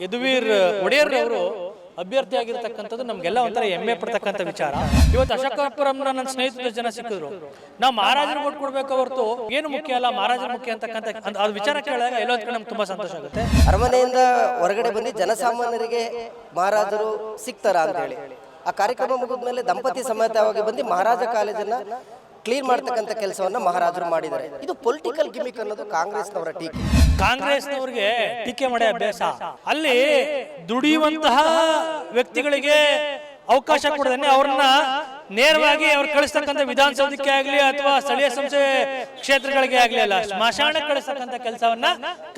ಯದುವೀರ್ ಒಡೆಯರ್ ಅವರು ಅಭ್ಯರ್ಥಿ ಆಗಿರ್ತಕ್ಕಂಥದ್ದು ನಮ್ಗೆಲ್ಲ ಒಂಥರ ಹೆಮ್ಮೆ ಪಡ್ತಕ್ಕಂಥ ವಿಚಾರ. ಇವತ್ತು ಅಶೋಕಪುರಂನ ನನ್ನ ಸ್ನೇಹಿತರ ಜನ ಸಿಕ್ಕಿದ್ರು. ನಾವು ಮಹಾರಾಜರು ಓಟ್ ಕೊಡ್ಬೇಕು ಹೊರತು ಏನು ಮುಖ್ಯ ಅಲ್ಲ, ಮಹಾರಾಜರು ಮುಖ್ಯ ಅಂತಕ್ಕಂಥ ಅಂತ- ಅದು ವಿಚಾರ ಕೇಳಿದಾಗ ಎಲ್ಲೋ ನಮ್ಗೆ ತುಂಬಾ ಸಂತೋಷ ಆಗುತ್ತೆ. ಅರಮನೆಯಿಂದ ಹೊರಗಡೆ ಬಂದು ಜನಸಾಮಾನ್ಯರಿಗೆ ಮಹಾರಾಜರು ಸಿಗ್ತಾರ ಅಂತ ಹೇಳಿ. ಆ ಕಾರ್ಯಕ್ರಮ ಮುಗಿದ್ಮೇಲೆ ದಂಪತಿ ಸಮೇತವಾಗಿ ಬಂದು ಮಹಾರಾಜ ಕಾಲೇಜನ್ನ ಕ್ಲೀನ್ ಮಾಡ್ತಕ್ಕಂಥ ಕೆಲಸವನ್ನ ಮಹಾರಾಜರು ಮಾಡಿದ್ದಾರೆ. ಇದು ಪೊಲಿಟಿಕಲ್ ಗಿಮಿಕ್ ಅನ್ನೋದು ಕಾಂಗ್ರೆಸ್ನವರ ಟೀಕೆ. ಕಾಂಗ್ರೆಸ್ನವ್ರಿಗೆ ಟೀಕೆ ಮಾಡೋ ಅಭ್ಯಾಸ. ಅಲ್ಲಿ ದುಡಿಯುವಂತಹ ವ್ಯಕ್ತಿಗಳಿಗೆ ಅವಕಾಶ ಕೊಡದೇನೆ ಅವ್ರನ್ನ ನೇರವಾಗಿ ಅವ್ರು ಕಳಿಸ್ತಕ್ಕಂಥ ವಿಧಾನಸೌಧಕ್ಕೆ ಆಗ್ಲಿ ಅಥವಾ ಸ್ಥಳೀಯ ಸಂಸ್ಥೆ ಕ್ಷೇತ್ರಗಳಿಗೆ ಆಗ್ಲಿ ಅಲ್ಲ ಸ್ಮಶಾನ ಕಳಿಸ್ತಕ್ಕಂಥ ಕೆಲಸವನ್ನ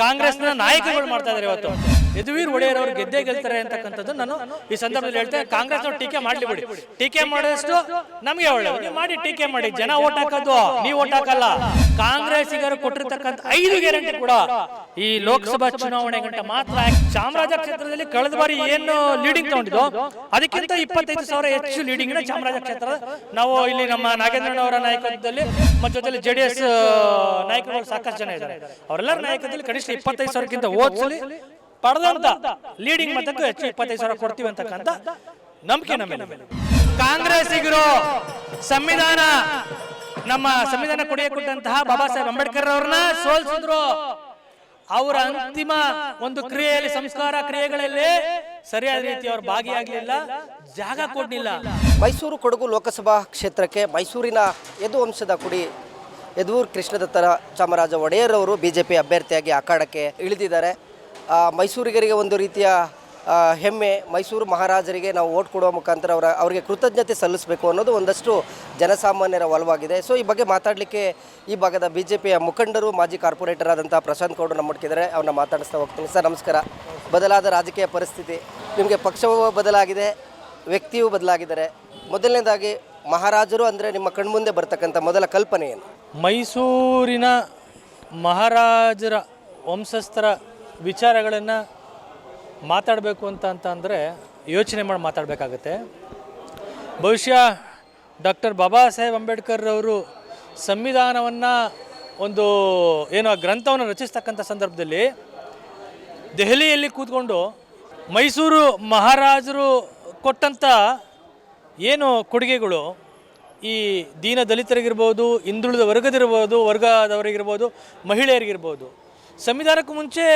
ಕಾಂಗ್ರೆಸ್ನ ನಾಯಕರುಗಳು ಮಾಡ್ತಾ ಇದಾರೆ ಇವತ್ತು. ಯದುವೀರ್ ಒಡೆಯರ್ ಅವರು ಗೆದ್ದೇ ಗೆಲ್ತಾರೆ ಅಂತಕ್ಕಂಥದ್ದು ನಾನು ಈ ಸಂದರ್ಭದಲ್ಲಿ ಹೇಳ್ತೇನೆ ಕಾಂಗ್ರೆಸ್ ಅವ್ರು ಟೀಕೆ ಮಾಡ್ಲಿ ಬಿಡಿ ಟೀಕೆ ಮಾಡಿದಷ್ಟು ನಮಗೆ ಒಳ್ಳೆ ನೀವು ಮಾಡಿ ಟೀಕೆ ಮಾಡಿ. ಜನ ಓಟ್ ಹಾಕೋದು ನೀವು ಓಟ್ ಹಾಕಲ್ಲ. ಕಾಂಗ್ರೆಸ್ಸಿಗರು ಕೊಟ್ಟಿರ್ತಕ್ಕಂಥ ಐದು ಗ್ಯಾರಂಟಿ ಕೂಡ ಈ ಲೋಕಸಭಾ ಚುನಾವಣೆ ಗಂಟ ಮಾತ್ರ. ಚಾಮರಾಜ ಕ್ಷೇತ್ರದಲ್ಲಿ ಕಳೆದ ಬಾರಿ ಏನು ಲೀಡಿಂಗ್ ತಗೊಂಡಿದ್ದು ಅದಕ್ಕಿಂತ ಇಪ್ಪತ್ತೈದು ಸಾವಿರ ಹೆಚ್ಚು ಲೀಡಿಂಗ್ ಚಾಮರಾಜ ಕ್ಷೇತ್ರ. ನಾವು ಇಲ್ಲಿ ನಮ್ಮ ನಾಗೇಂದ್ರಣ್ಣ ಅವರ ನಾಯಕತ್ವದಲ್ಲಿ, ಮತ್ತು ಜೊತೆಲಿ ಜೆ ಡಿ ಎಸ್ ನಾಯಕರು ಸಾಕಷ್ಟು ಜನ ಇದ್ದಾರೆ. ಅವರೆಲ್ಲರ ನಾಯಕತ್ವದಲ್ಲಿ ಕನಿಷ್ಠ ಇಪ್ಪತ್ತೈದು ಸಾವಿರಕ್ಕಿಂತ ಓದ್ಸಲಿ ಪಡೆದಂತ ಲೀಡಿಂಗ್ ಮತಕ್ಕೂ ಹೆಚ್ಚು ಇಪ್ಪತ್ತೈದು ಸಾವಿರ ಕೊಡ್ತೀವಿ ಅಂತಕ್ಕಂಥ ನಂಬಿಕೆ ನಮ್ಮ ಮೇಲೆ ಕಾಂಗ್ರೆಸ್ಸಿಗರು ಸಂವಿಧಾನ ನಮ್ಮ ಸಂವಿಧಾನ ಕೊಡುಗೆ ಕೊಟ್ಟಂತಹ ಬಾಬಾ ಸಾಹೇಬ್ ಅಂಬೇಡ್ಕರ್ ಅವ್ರನ್ನ ಸೋಲ್ಸಿದ್ರು. ಅವರ ಅಂತಿಮ ಒಂದು ಕ್ರಿಯೆಯಲ್ಲಿ ಸಂಸ್ಕಾರ ಕ್ರಿಯೆಗಳಲ್ಲಿ ಸರಿಯಾದ ರೀತಿ ಅವ್ರು ಭಾಗಿಯಾಗಲಿಲ್ಲ ಜಾಗ ಕೊಡಲಿಲ್ಲ. ಮೈಸೂರು ಕೊಡಗು ಲೋಕಸಭಾ ಕ್ಷೇತ್ರಕ್ಕೆ ಮೈಸೂರಿನ ಯದುವಂಶದ ಕುಡಿ ಯದೂರ್ ಕೃಷ್ಣದತ್ತರ ಚಾಮರಾಜ ಒಡೆಯರ್ ಅವರು ಬಿಜೆಪಿ ಜೆ ಪಿ ಅಭ್ಯರ್ಥಿಯಾಗಿ ಅಖಾಡಕ್ಕೆ ಇಳಿದಿದ್ದಾರೆ. ಮೈಸೂರಿಗರಿಗೆ ಒಂದು ರೀತಿಯ ಹೆಮ್ಮೆ, ಮೈಸೂರು ಮಹಾರಾಜರಿಗೆ ನಾವು ಓಟ್ ಕೊಡುವ ಮುಖಾಂತರ ಅವರ, ಅವರಿಗೆ ಕೃತಜ್ಞತೆ ಸಲ್ಲಿಸಬೇಕು ಅನ್ನೋದು ಒಂದಷ್ಟು ಜನಸಾಮಾನ್ಯರ ಒಲವಾಗಿದೆ. ಸೊ ಈ ಬಗ್ಗೆ ಮಾತಾಡಲಿಕ್ಕೆ ಈ ಭಾಗದ ಬಿ ಜೆ ಪಿಯ ಮುಖಂಡರು, ಮಾಜಿ ಕಾರ್ಪೊರೇಟರ್ ಆದಂಥ ಪ್ರಶಾಂತ್ ಗೌಡರು ನಮ್ಮೊಟ್ಟಿದ್ದಾರೆ ಅವ್ರನ್ನ ಮಾತಾಡಿಸ್ತಾ ಹೋಗ್ತೀನಿ. ಸರ್, ನಮಸ್ಕಾರ. ಬದಲಾದ ರಾಜಕೀಯ ಪರಿಸ್ಥಿತಿ. ನಿಮಗೆ ಪಕ್ಷವೂ ಬದಲಾಗಿದೆ, ವ್ಯಕ್ತಿಯೂ ಬದಲಾಗಿದ್ದಾರೆ. ಮೊದಲನೇದಾಗಿ, ಮಹಾರಾಜರು ಅಂದರೆ ನಿಮ್ಮ ಕಣ್ಮುಂದೆ ಬರ್ತಕ್ಕಂಥ ಮೊದಲ ಕಲ್ಪನೆ ಏನು? ಮೈಸೂರಿನ ಮಹಾರಾಜರ, ವಂಶಸ್ಥರ ವಿಚಾರಗಳನ್ನು ಮಾತಾಡಬೇಕು ಅಂತ ಅಂತ ಅಂದರೆ ಯೋಚನೆ ಮಾಡಿ ಮಾತಾಡಬೇಕಾಗತ್ತೆ. ಬಹುಶಃ ಡಾಕ್ಟರ್ ಬಾಬಾ ಸಾಹೇಬ್ ಅಂಬೇಡ್ಕರ್ ಅವರು ಸಂವಿಧಾನವನ್ನು ಒಂದು ಏನು ಆ ಗ್ರಂಥವನ್ನು ರಚಿಸ್ತಕ್ಕಂಥ ಸಂದರ್ಭದಲ್ಲಿ ದೆಹಲಿಯಲ್ಲಿ ಕೂತ್ಕೊಂಡು ಮೈಸೂರು ಮಹಾರಾಜರು ಕೊಟ್ಟಂಥ ಏನು ಕೊಡುಗೆಗಳು ಈ ದೀನ ದಲಿತರಿಗಿರ್ಬೋದು, ಹಿಂದುಳಿದ ವರ್ಗದಿರ್ಬೋದು ವರ್ಗದವರಿಗಿರ್ಬೋದು, ಮಹಿಳೆಯರಿಗಿರ್ಬೋದು, ಸಂವಿಧಾನಕ್ಕೂ ಮುಂಚೆ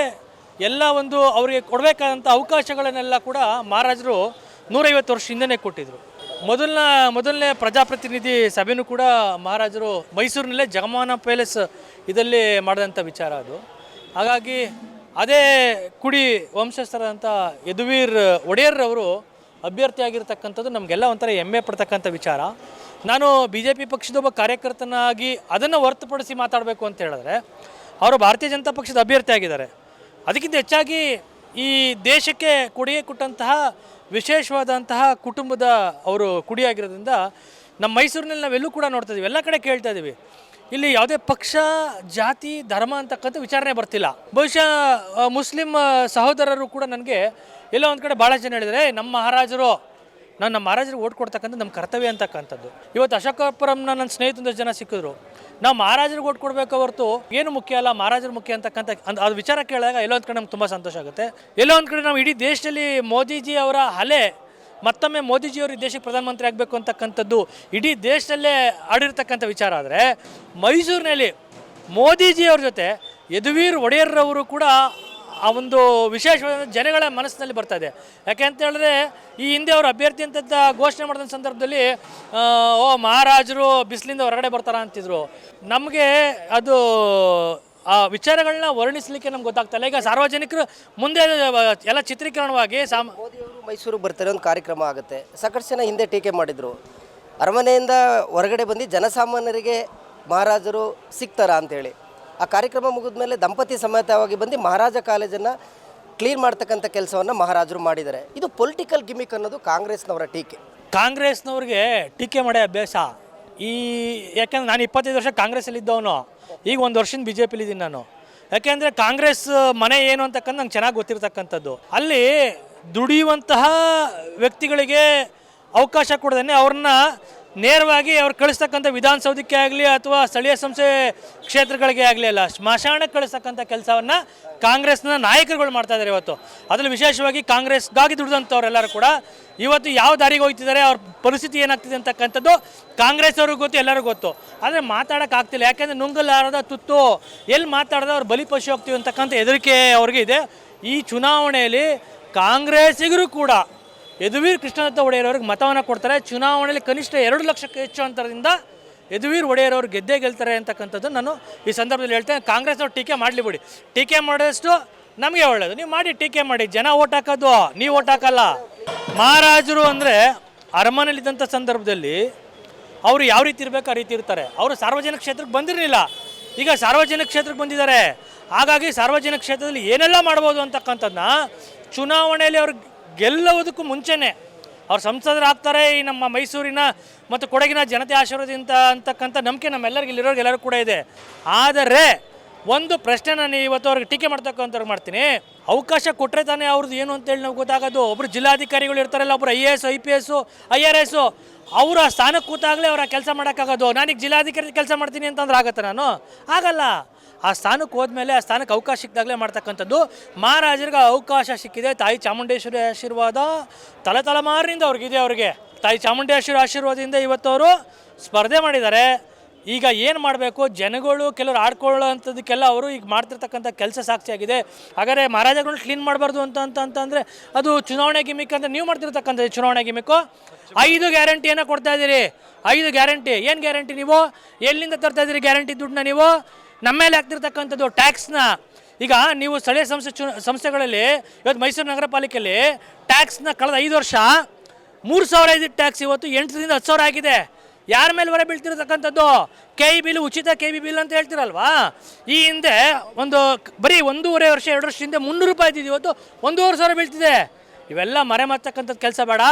ಎಲ್ಲ ಒಂದು ಅವರಿಗೆ ಕೊಡಬೇಕಾದಂಥ ಅವಕಾಶಗಳನ್ನೆಲ್ಲ ಕೂಡ ಮಹಾರಾಜರು ನೂರೈವತ್ತು ವರ್ಷ ಹಿಂದೆನೇ ಕೊಟ್ಟಿದ್ದರು ಮೊದಲನ, ಮೊದಲನೇ ಪ್ರಜಾಪ್ರತಿನಿಧಿ ಸಭೆನೂ ಕೂಡ ಮಹಾರಾಜರು ಮೈಸೂರಿನಲ್ಲೇ ಜಗಮಾನ ಪ್ಯಾಲೇಸ್ ಇದರಲ್ಲಿ ಮಾಡಿದಂಥ ವಿಚಾರ ಅದು. ಹಾಗಾಗಿ ಅದೇ ಕುಡಿ ವಂಶಸ್ಥರಾದಂಥ ಯದುವೀರ್ ಒಡೆಯರ್ ಅವರು ಅಭ್ಯರ್ಥಿಯಾಗಿರ್ತಕ್ಕಂಥದ್ದು ನಮಗೆಲ್ಲ ಒಂಥರ ಹೆಮ್ಮೆ ಪಡ್ತಕ್ಕಂಥ ವಿಚಾರ. ನಾನು ಬಿ ಜೆ ಪಿ ಪಕ್ಷದ ಒಬ್ಬ ಕಾರ್ಯಕರ್ತನಾಗಿ ಅದನ್ನು ಹೊರತುಪಡಿಸಿ ಮಾತಾಡಬೇಕು ಅಂತ ಹೇಳಿದ್ರೆ, ಅವರು ಭಾರತೀಯ ಜನತಾ ಪಕ್ಷದ ಅಭ್ಯರ್ಥಿ ಆಗಿದ್ದಾರೆ ಅದಕ್ಕಿಂತ ಹೆಚ್ಚಾಗಿ ಈ ದೇಶಕ್ಕೆ ಕೊಡುಗೆ ಕೊಟ್ಟಂತಹ ವಿಶೇಷವಾದಂತಹ ಕುಟುಂಬದ ಅವರು ಕುಡಿಯಾಗಿರೋದ್ರಿಂದ ನಮ್ಮ ಮೈಸೂರಿನಲ್ಲಿ ನಾವೆಲ್ಲೂ ಕೂಡ ನೋಡ್ತಾ ಇದ್ದೀವಿ. ಎಲ್ಲ ಕಡೆ ಕೇಳ್ತಾ ಇದ್ದೀವಿ. ಇಲ್ಲಿ ಯಾವುದೇ ಪಕ್ಷ, ಜಾತಿ, ಧರ್ಮ ಅಂತಕ್ಕಂಥ ವಿಚಾರಣೆ ಬರ್ತಿಲ್ಲ. ಬಹುಶಃ ಮುಸ್ಲಿಂ ಸಹೋದರರು ಕೂಡ ನನಗೆ ಎಲ್ಲೋ ಒಂದು ಕಡೆ ಭಾಳ ಜನ ಹೇಳಿದರೆ ನಮ್ಮ ಮಹಾರಾಜರು ನಾನು ನಮ್ಮ ಮಹಾರಾಜರಿಗೆ ಓಟ್ ಕೊಡ್ತಕ್ಕಂಥ ನಮ್ಮ ಕರ್ತವ್ಯ ಅಂತಕ್ಕಂಥದ್ದು. ಇವತ್ತು ಅಶೋಕಪುರಂನ ನನ್ನ ಸ್ನೇಹಿತರ ಜನ ಸಿಕ್ಕಿದ್ರು. ನಾವು ಮಹಾರಾಜರಿಗೆ ಓಟ್ ಕೊಡಬೇಕು ಹೊರತು ಏನು ಮುಖ್ಯ ಅಲ್ಲ, ಮಹಾರಾಜರು ಮುಖ್ಯ ಅಂತಕ್ಕಂಥ ಅಂತ ಅದು ವಿಚಾರ ಕೇಳಿದಾಗ ಎಲ್ಲೋ ಒಂದು ಕಡೆ ನಮ್ಗೆ ತುಂಬ ಸಂತೋಷ ಆಗುತ್ತೆ. ಎಲ್ಲೋ ಒಂದು ಕಡೆ ನಾವು ಇಡೀ ದೇಶದಲ್ಲಿ ಮೋದಿಜಿ ಅವರ ಅಲೆ ಮತ್ತೊಮ್ಮೆ ಮೋದಿಜಿ ಅವರು ದೇಶಕ್ಕೆ ಪ್ರಧಾನಮಂತ್ರಿ ಆಗಬೇಕು ಅಂತಕ್ಕಂಥದ್ದು ಇಡೀ ದೇಶದಲ್ಲೇ ಆಡಿರ್ತಕ್ಕಂಥ ವಿಚಾರ ಆದರೆ ಮೈಸೂರಿನಲ್ಲಿ ಮೋದಿಜಿಯವ್ರ ಜೊತೆ ಯದುವೀರ್ ಒಡೆಯರ್ರವರು ಕೂಡ ಆ ಒಂದು ವಿಶೇಷವಾದ ಜನಗಳ ಮನಸ್ಸಿನಲ್ಲಿ ಬರ್ತಾ ಇದೆ. ಯಾಕೆ ಅಂತ ಹೇಳಿದ್ರೆ, ಈ ಹಿಂದೆ ಅವರು ಅಭ್ಯರ್ಥಿ ಅಂತ ಘೋಷಣೆ ಮಾಡಿದ ಸಂದರ್ಭದಲ್ಲಿ ಓ, ಮಹಾರಾಜರು ಬಿಸಿಲಿಂದ ಹೊರಗಡೆ ಬರ್ತಾರ ಅಂತಿದ್ರು. ನಮಗೆ ಅದು, ಆ ವಿಚಾರಗಳನ್ನ ವರ್ಣಿಸಲಿಕ್ಕೆ ನಮ್ಗೆ ಗೊತ್ತಾಗ್ತಲ್ಲ ಈಗ ಸಾರ್ವಜನಿಕರು ಮುಂದೆ, ಎಲ್ಲ ಚಿತ್ರೀಕರಣವಾಗಿ ಸಾಮ ಮೈಸೂರಿಗೆ ಬರ್ತಾರೆ, ಒಂದು ಕಾರ್ಯಕ್ರಮ ಆಗುತ್ತೆ. ಸಾಕಷ್ಟು ಜನ ಹಿಂದೆ ಟೀಕೆ ಮಾಡಿದರು. ಅರಮನೆಯಿಂದ ಹೊರಗಡೆ ಬಂದು ಜನಸಾಮಾನ್ಯರಿಗೆ ಮಹಾರಾಜರು ಸಿಗ್ತಾರ ಅಂತೇಳಿ ಆ ಕಾರ್ಯಕ್ರಮ ಮುಗಿದ ಮೇಲೆ ದಂಪತಿ ಸಮೇತವಾಗಿ ಬಂದು ಮಹಾರಾಜ ಕಾಲೇಜನ್ನು ಕ್ಲೀನ್ ಮಾಡ್ತಕ್ಕಂಥ ಕೆಲಸವನ್ನು ಮಹಾರಾಜರು ಮಾಡಿದ್ದಾರೆ. ಇದು ಪೊಲಿಟಿಕಲ್ ಗಿಮಿಕ್ ಅನ್ನೋದು ಕಾಂಗ್ರೆಸ್ನವರ ಟೀಕೆ. ಕಾಂಗ್ರೆಸ್ನವ್ರಿಗೆ ಟೀಕೆ ಮಾಡೋ ಅಭ್ಯಾಸ. ಈ, ಯಾಕೆಂದ್ರೆ ನಾನು ಇಪ್ಪತ್ತೈದು ವರ್ಷ ಕಾಂಗ್ರೆಸ್ಸಲ್ಲಿ ಇದ್ದವನು. ಈಗ ಒಂದು ವರ್ಷದಿಂದ ಬಿ ಜೆ ಪಿಲಿದ್ದೀನಿ ನಾನು. ಯಾಕೆಂದರೆ ಕಾಂಗ್ರೆಸ್ ಮನೆ ಏನು ಅಂತಕ್ಕಂಥ ನಂಗೆ ಚೆನ್ನಾಗಿ ಗೊತ್ತಿರ್ತಕ್ಕಂಥದ್ದು. ಅಲ್ಲಿ ದುಡಿಯುವಂತಹ ವ್ಯಕ್ತಿಗಳಿಗೆ ಅವಕಾಶ ಕೊಡದೇ ಅವ್ರನ್ನ ನೇರವಾಗಿ ಅವ್ರು ಕಳಿಸ್ತಕ್ಕಂಥ ವಿಧಾನಸೌಧಕ್ಕೆ ಆಗಲಿ ಅಥವಾ ಸ್ಥಳೀಯ ಸಂಸ್ಥೆ ಕ್ಷೇತ್ರಗಳಿಗೆ ಆಗಲಿ ಅಲ್ಲ, ಸ್ಮಶಾನಕ್ಕೆ ಕಳಿಸ್ತಕ್ಕಂಥ ಕೆಲಸವನ್ನು ಕಾಂಗ್ರೆಸ್ನ ನಾಯಕರುಗಳು ಮಾಡ್ತಾ ಇದ್ದಾರೆ ಇವತ್ತು. ಅದರಲ್ಲಿ ವಿಶೇಷವಾಗಿ ಕಾಂಗ್ರೆಸ್ಗಾಗಿ ದುಡಿದಂಥವ್ರೆಲ್ಲರೂ ಕೂಡ ಇವತ್ತು ಯಾವ ದಾರಿಗೆ ಹೋಗ್ತಿದ್ದಾರೆ, ಅವ್ರ ಪರಿಸ್ಥಿತಿ ಏನಾಗ್ತಿದೆ ಅಂತಕ್ಕಂಥದ್ದು ಕಾಂಗ್ರೆಸ್ ಅವ್ರಿಗೆ ಗೊತ್ತು, ಎಲ್ಲರಿಗೂ ಗೊತ್ತು. ಆದರೆ ಮಾತಾಡೋಕ್ಕಾಗ್ತಿಲ್ಲ ಯಾಕೆಂದರೆ ನುಂಗಲಾರದ ತುತ್ತು, ಎಲ್ಲಿ ಮಾತಾಡದ ಅವ್ರು ಬಲಿಪಶು ಹೋಗ್ತೀವಿ ಅಂತಕ್ಕಂಥ ಹೆದರಿಕೆ ಅವ್ರಿಗೆ ಇದೆ. ಈ ಚುನಾವಣೆಯಲ್ಲಿ ಕಾಂಗ್ರೆಸ್ಸಿಗರು ಕೂಡ ಯದುವೀರ್ ಕೃಷ್ಣದತ್ತ ಒಡೆಯರ್ ಅವ್ರಿಗೆ ಮತವನ್ನು ಕೊಡ್ತಾರೆ. ಚುನಾವಣೆಯಲ್ಲಿ ಕನಿಷ್ಠ ಎರಡು ಲಕ್ಷಕ್ಕೆ ಹೆಚ್ಚು ಅಂತರದಿಂದ ಯದುವೀರ್ ಒಡೆಯರ್ ಅವರು ಗೆದ್ದೇ ಗೆಲ್ತಾರೆ ಅಂತಕ್ಕಂಥದ್ದು ನಾನು ಈ ಸಂದರ್ಭದಲ್ಲಿ ಹೇಳ್ತೇನೆ. ಕಾಂಗ್ರೆಸ್ ಅವ್ರು ಟೀಕೆ ಮಾಡಲಿ ಬಿಡಿ ಟೀಕೆ ಮಾಡಿದಷ್ಟು ನಮಗೆ ಒಳ್ಳೆಯದು ನೀವು ಮಾಡಿ, ಟೀಕೆ ಮಾಡಿ. ಜನ ಓಟ್ ಹಾಕೋದು, ನೀವು ಓಟ್ ಹಾಕಲ್ಲ. ಮಹಾರಾಜರು ಅಂದರೆ ಅರಮನೆಯಲ್ಲಿದ್ದಂಥ ಸಂದರ್ಭದಲ್ಲಿ ಅವರು ಯಾವ ರೀತಿ ಇರಬೇಕು ಆ ರೀತಿ ಇರ್ತಾರೆ. ಅವರು ಸಾರ್ವಜನಿಕ ಕ್ಷೇತ್ರಕ್ಕೆ ಬಂದಿರಲಿಲ್ಲ. ಈಗ ಸಾರ್ವಜನಿಕ ಕ್ಷೇತ್ರಕ್ಕೆ ಬಂದಿದ್ದಾರೆ. ಹಾಗಾಗಿ ಸಾರ್ವಜನಿಕ ಕ್ಷೇತ್ರದಲ್ಲಿ ಏನೆಲ್ಲ ಮಾಡ್ಬೋದು ಅಂತಕ್ಕಂಥದ್ದನ್ನ ಚುನಾವಣೆಯಲ್ಲಿ ಅವ್ರು ಗೆಲ್ಲುವುದಕ್ಕೂ ಮುಂಚೆನೇ ಅವ್ರು ಸಂಸದರಾಗ್ತಾರೆ ಈ ನಮ್ಮ ಮೈಸೂರಿನ ಮತ್ತು ಕೊಡಗಿನ ಜನತೆ ಆಶೀರ್ವಾದದಿಂದ ಅಂತಕ್ಕಂಥ ನಂಬಿಕೆ ನಮ್ಮೆಲ್ಲರಿಗೂ ಇಲ್ಲಿರೋರ್ಗೆ ಎಲ್ಲರೂ ಕೂಡ ಇದೆ. ಆದರೆ ಒಂದು ಪ್ರಶ್ನೆ ನಾನು ಇವತ್ತು ಅವ್ರಿಗೆ ಟೀಕೆ ಮಾಡ್ತಕ್ಕಂಥವ್ರಿಗೆ ಮಾಡ್ತೀನಿ. ಅವಕಾಶ ಕೊಟ್ಟರೆ ತಾನೇ ಅವ್ರದ್ದು ಏನು ಅಂತೇಳಿ ನಾವು ಗೊತ್ತಾಗೋದು. ಒಬ್ಬರು ಜಿಲ್ಲಾಧಿಕಾರಿಗಳು ಇರ್ತಾರಲ್ಲ ಒಬ್ಬರು I A S I P S I R S ಅವರ ಸ್ಥಾನಕ್ಕೆ ಕೂತಾಗಲೇ ಅವರ ಕೆಲಸ ಮಾಡೋಕ್ಕಾಗೋದು. ನಾನೀಗ ಜಿಲ್ಲಾಧಿಕಾರಿ ಕೆಲಸ ಮಾಡ್ತೀನಿ ಅಂತಂದ್ರೆ ಆಗತ್ತೆ ನಾನು? ಆಗಲ್ಲ. ಆ ಸ್ಥಾನಕ್ಕೆ ಹೋದ್ಮೇಲೆ ಆ ಸ್ಥಾನಕ್ಕೆ ಅವಕಾಶ ಸಿಕ್ಕಿದಾಗಲೇ ಮಾಡ್ತಕ್ಕಂಥದ್ದು ಮಹಾರಾಜರಿಗೆ ಅವಕಾಶ ಸಿಕ್ಕಿದೆ. ತಾಯಿ ಚಾಮುಂಡೇಶ್ವರಿ ಆಶೀರ್ವಾದ ತಲೆ ತಲೆಮಾರಿನಿಂದ ಅವ್ರಿಗಿದೆ ಅವ್ರಿಗೆ ತಾಯಿ ಚಾಮುಂಡೇಶ್ವರಿ ಆಶೀರ್ವಾದದಿಂದ ಇವತ್ತು ಅವರು ಸ್ಪರ್ಧೆ ಮಾಡಿದ್ದಾರೆ. ಈಗ ಏನು ಮಾಡಬೇಕು? ಜನಗಳು ಕೆಲವರು ಆಡ್ಕೊಳ್ಳೋ ಅಂಥದಕ್ಕೆಲ್ಲ ಅವರು ಈಗ ಮಾಡ್ತಿರ್ತಕ್ಕಂಥ ಕೆಲಸ ಸಾಕ್ಷಿಯಾಗಿದೆ ಹಾಗಾದರೆ ಮಹಾರಾಜಗಳನ್ನ ಕ್ಲೀನ್ ಮಾಡಬಾರ್ದು ಅಂತ ಅಂತ ಅದು ಚುನಾವಣೆ ಗಿಮಿಕ್ ಅಂತ ನೀವು ಮಾಡ್ತಿರ್ತಕ್ಕಂಥ ಚುನಾವಣೆ ಗಿಮಿಕ್ಕು ಐದು ಗ್ಯಾರಂಟಿಯನ್ನು ಕೊಡ್ತಾ ಇದ್ದೀರಿ. ಐದು ಗ್ಯಾರಂಟಿ ಏನು ಗ್ಯಾರಂಟಿ ನೀವು? ಎಲ್ಲಿಂದ ತರ್ತಾ ಇದ್ದೀರಿ ಗ್ಯಾರಂಟಿ ದುಡ್ಡನ್ನ ನೀವು? ನಮ್ಮ ಮೇಲೆ ಆಗ್ತಿರ್ತಕ್ಕಂಥದ್ದು ಟ್ಯಾಕ್ಸ್ನ. ಈಗ ನೀವು ಸ್ಥಳೀಯ ಸಂಸ್ಥೆ ಚು, ಸಂಸ್ಥೆಗಳಲ್ಲಿ ಇವತ್ತು ಮೈಸೂರು ನಗರ ಪಾಲಿಕೆಯಲ್ಲಿ ಟ್ಯಾಕ್ಸ್ನ ಕಳೆದ ಐದು ವರ್ಷ ಮೂರು ಸಾವಿರ ಐದು ಟ್ಯಾಕ್ಸ್ ಇವತ್ತು ಎಂಟರಿಂದ ಹತ್ತು ಸಾವಿರ ಆಗಿದೆ. ಯಾರ ಮೇಲೆ ಹೊರ ಬೀಳ್ತಿರತಕ್ಕಂಥದ್ದು? ಕೆ ಇ ಬಿಲ್ ಉಚಿತ ಕೆ ಬಿ ಬಿಲ್ ಅಂತ ಹೇಳ್ತಿರಲ್ವಾ? ಈ ಹಿಂದೆ ಒಂದು ಬರೀ ಒಂದೂವರೆ ವರ್ಷ, ಎರಡು ವರ್ಷ ಹಿಂದೆ ಮುನ್ನೂರು ರೂಪಾಯಿ ಇದ್ದಿದ್ದು ಇವತ್ತು ಒಂದೂವರೆ ಸಾವಿರ ಬೀಳ್ತಿದೆ. ಇವೆಲ್ಲ ಮರೆ ಮಾಡ್ತಕ್ಕಂಥದ್ದು ಕೆಲಸ ಬೇಡ.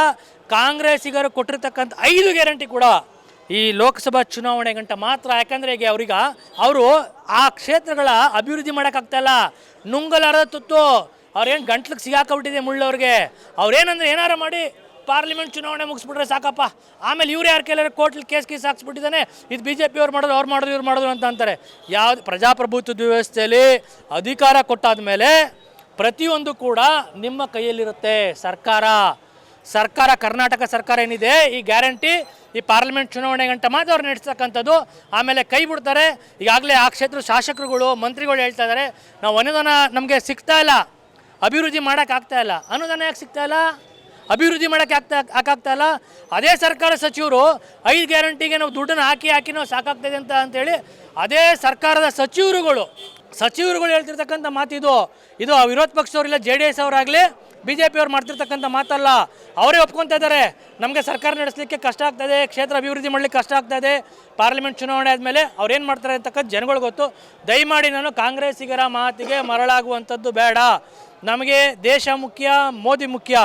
ಕಾಂಗ್ರೆಸ್ಸಿಗರು ಕೊಟ್ಟಿರ್ತಕ್ಕಂಥ ಐದು ಗ್ಯಾರಂಟಿ ಕೂಡ ಈ ಲೋಕಸಭಾ ಚುನಾವಣೆ ಗಂಟ ಮಾತ್ರ. ಯಾಕಂದ್ರೆ ಈಗ ಅವ್ರೀಗ ಅವರು ಆ ಕ್ಷೇತ್ರಗಳ ಅಭಿವೃದ್ಧಿ ಮಾಡೋಕ್ಕಾಗ್ತಾಯಿಲ್ಲ ಇಲ್ಲ. ನುಂಗಲಾರದ ತುತ್ತು. ಅವ್ರೇನು ಗಂಟ್ಲಿಗೆ ಸಿಗಾಕೊಂಬಿಟ್ಟಿದೆ ಮುಳ್ಳವ್ರಿಗೆ. ಅವ್ರೇನಂದ್ರೆ ಏನಾರ ಮಾಡಿ ಪಾರ್ಲಿಮೆಂಟ್ ಚುನಾವಣೆ ಮುಗಿಸ್ಬಿಟ್ರೆ ಸಾಕಪ್ಪ. ಆಮೇಲೆ ಇವ್ರು ಯಾರು ಕೆಲವರು ಕೋರ್ಟ್ಲಿ ಕೇಸ್ ಕೇಸ್ ಹಾಕ್ಸ್ಬಿಟ್ಟಿದ್ದಾನೆ. ಇದು ಬಿ ಜೆ ಪಿ ಅವ್ರು ಮಾಡೋದು ಅವ್ರು ಮಾಡೋದು ಇವ್ರು ಮಾಡೋದು ಅಂತ ಅಂತಾರೆ. ಯಾವ್ದು ಪ್ರಜಾಪ್ರಭುತ್ವದ ವ್ಯವಸ್ಥೆಯಲ್ಲಿ ಅಧಿಕಾರ ಕೊಟ್ಟಾದ ಮೇಲೆ ಪ್ರತಿಯೊಂದು ಕೂಡ ನಿಮ್ಮ ಕೈಯಲ್ಲಿರುತ್ತೆ ಸರ್ಕಾರ. ಸರ್ಕಾರ, ಕರ್ನಾಟಕ ಸರ್ಕಾರ ಏನಿದೆ, ಈ ಗ್ಯಾರಂಟಿ ಈ ಪಾರ್ಲಿಮೆಂಟ್ ಚುನಾವಣೆ ಗಂಟ ಮಾತ್ರ ಅವ್ರು ನಡೆಸ್ತಕ್ಕಂಥದ್ದು. ಆಮೇಲೆ ಕೈ ಬಿಡ್ತಾರೆ. ಈಗಾಗಲೇ ಆ ಕ್ಷೇತ್ರ ಶಾಸಕರುಗಳು, ಮಂತ್ರಿಗಳು ಹೇಳ್ತಾ ಇದ್ದಾರೆ ನಾವು ಅನುದಾನ ನಮಗೆ ಸಿಗ್ತಾ ಇಲ್ಲ. ಅಭಿವೃದ್ಧಿ ಮಾಡೋಕ್ಕಾಗ್ತಾ ಇಲ್ಲ. ಅನುದಾನ ಯಾಕೆ ಸಿಗ್ತಾ ಇಲ್ಲ? ಅಭಿವೃದ್ಧಿ ಮಾಡೋಕ್ಕೆ ಆಗ್ತಾ ಹಾಕಾಗ್ತಾ ಇಲ್ಲ. ಅದೇ ಸರ್ಕಾರ ಸಚಿವರು ಐದು ಗ್ಯಾರಂಟಿಗೆ ನಾವು ದುಡ್ಡನ್ನು ಹಾಕಿ ಹಾಕಿ, ನಾವು ಸಾಕಾಗ್ತದೆ ಅಂತ ಅಂತೇಳಿ ಅದೇ ಸರ್ಕಾರದ ಸಚಿವರುಗಳು ಸಚಿವರುಗಳು ಹೇಳ್ತಿರ್ತಕ್ಕಂಥ ಮಾತಿದು ಇದು. ವಿರೋಧ ಪಕ್ಷದವರಿಲ್ಲ ಜೆ ಡಿ ಎಸ್ ಅವರಾಗಲಿ, ಬಿ ಜೆ ಪಿ ಅವ್ರು ಮಾಡ್ತಿರ್ತಕ್ಕಂಥ ಮಾತಲ್ಲ. ಅವರೇ ಒಪ್ಕೊತಾ ಇದ್ದಾರೆ ನಮಗೆ ಸರ್ಕಾರ ನಡೆಸಲಿಕ್ಕೆ ಕಷ್ಟ ಆಗ್ತದೆ ಕ್ಷೇತ್ರ ಅಭಿವೃದ್ಧಿ ಮಾಡಲಿಕ್ಕೆ ಕಷ್ಟ ಆಗ್ತದೆ ಪಾರ್ಲಿಮೆಂಟ್ ಚುನಾವಣೆ ಆದಮೇಲೆ ಅವ್ರೇನು ಮಾಡ್ತಾರೆ ಅಂತಕ್ಕಂಥ ಜನಗಳು ಗೊತ್ತು. ದಯಮಾಡಿ ನಾನು ಕಾಂಗ್ರೆಸ್ಸಿಗರ ಮಾತಿಗೆ ಮರಳಾಗುವಂಥದ್ದು ಬೇಡ. ನಮಗೆ ದೇಶ ಮುಖ್ಯ, ಮೋದಿ ಮುಖ್ಯ.